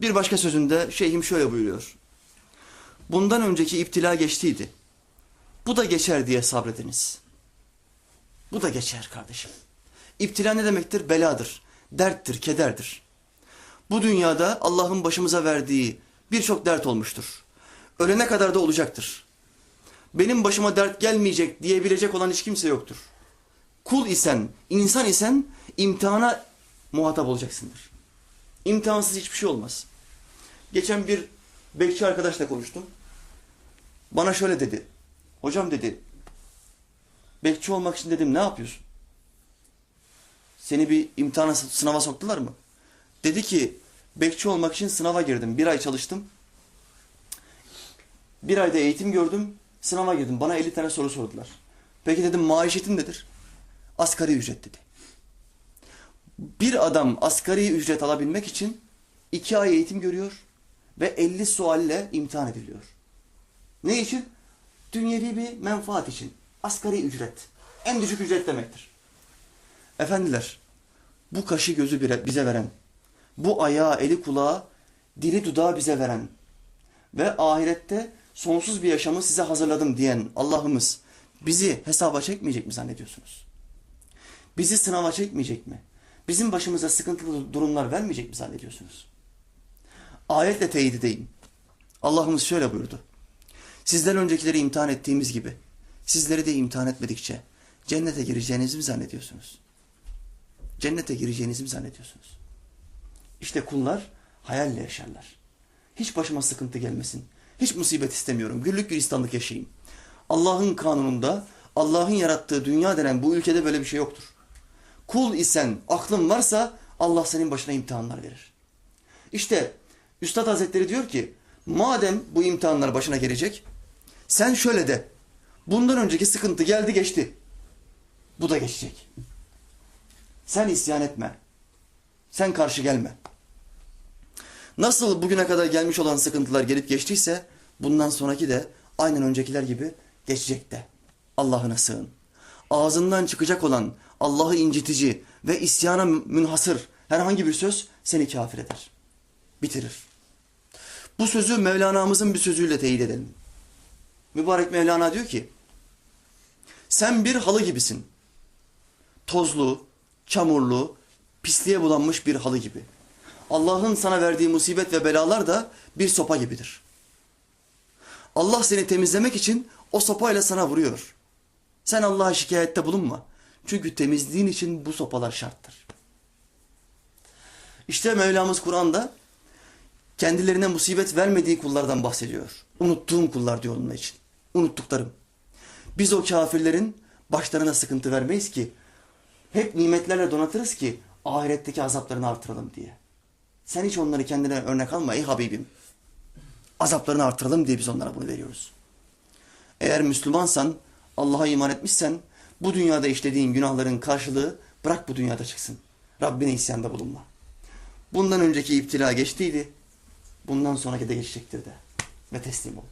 Bir başka sözünde şeyhim şöyle buyuruyor. Bundan önceki iptila geçtiydi. Bu da geçer diye sabrediniz. Bu da geçer kardeşim. İptila ne demektir? Beladır, derttir, kederdir. Bu dünyada Allah'ın başımıza verdiği birçok dert olmuştur. Ölene kadar da olacaktır. Benim başıma dert gelmeyecek diyebilecek olan hiç kimse yoktur. Kul isen, insan isen imtihana muhatap olacaksındır. İmtihansız hiçbir şey olmaz. Geçen bir bekçi arkadaşla konuştum. Bana şöyle dedi. Hocam dedi, bekçi olmak için dedim ne yapıyorsun? Seni bir imtihana, sınava soktular mı? Dedi ki, bekçi olmak için sınava girdim. Bir ay çalıştım. Bir ayda eğitim gördüm. Sınava girdim. Bana 50 tane soru sordular. Peki dedim maaşetin nedir? Asgari ücret dedi. Bir adam asgari ücret alabilmek için iki ay eğitim görüyor ve 50 sualle imtihan ediliyor. Ne için? Dünyevi bir menfaat için. Asgari ücret. En düşük ücret demektir. Efendiler, bu kaşı gözü bize veren, bu ayağı, eli kulağı, dili dudağı bize veren ve ahirette sonsuz bir yaşamı size hazırladım diyen Allah'ımız bizi hesaba çekmeyecek mi zannediyorsunuz? Bizi sınava çekmeyecek mi? Bizim başımıza sıkıntılı durumlar vermeyecek mi zannediyorsunuz? Ayetle teyit edeyim. Allah'ımız şöyle buyurdu. Sizden öncekileri imtihan ettiğimiz gibi sizleri de imtihan etmedikçe cennete gireceğinizi mi zannediyorsunuz? Cennete gireceğinizi mi zannediyorsunuz? İşte kullar hayalle yaşarlar. Hiç başıma sıkıntı gelmesin. Hiç musibet istemiyorum. Güllük gülistanlık yaşayayım. Allah'ın kanununda, Allah'ın yarattığı dünya denen bu ülkede böyle bir şey yoktur. Kul isen, aklın varsa Allah senin başına imtihanlar verir. İşte Üstad Hazretleri diyor ki, madem bu imtihanlar başına gelecek, sen şöyle de, bundan önceki sıkıntı geldi geçti. Bu da geçecek. Sen isyan etme. Sen karşı gelme. Nasıl bugüne kadar gelmiş olan sıkıntılar gelip geçtiyse bundan sonraki de aynen öncekiler gibi geçecek de. Allah'ına sığın. Ağzından çıkacak olan Allah'ı incitici ve isyana münhasır herhangi bir söz seni kafir eder. Bitirir. Bu sözü Mevlana'mızın bir sözüyle teyit edelim. Mübarek Mevlana diyor ki sen bir halı gibisin. Tozlu, çamurlu, pisliğe bulanmış bir halı gibi. Allah'ın sana verdiği musibet ve belalar da bir sopa gibidir. Allah seni temizlemek için o sopayla sana vuruyor. Sen Allah'a şikayette bulunma. Çünkü temizliğin için bu sopalar şarttır. İşte Mevlamız Kur'an'da kendilerine musibet vermediği kullardan bahsediyor. Unuttuğum kullar diyor onun için. Unuttuklarım. Biz o kafirlerin başlarına sıkıntı vermeyiz ki hep nimetlerle donatırız ki ahiretteki azaplarını artıralım diye. Sen hiç onları kendine örnek alma ey Habibim. Azaplarını artıralım diye biz onlara bunu veriyoruz. Eğer Müslümansan, Allah'a iman etmişsen bu dünyada işlediğin günahların karşılığı bırak bu dünyada çıksın. Rabbine isyanda bulunma. Bundan önceki iptila geçtiydi. Bundan sonraki de geçecektir de. Ve teslim ol.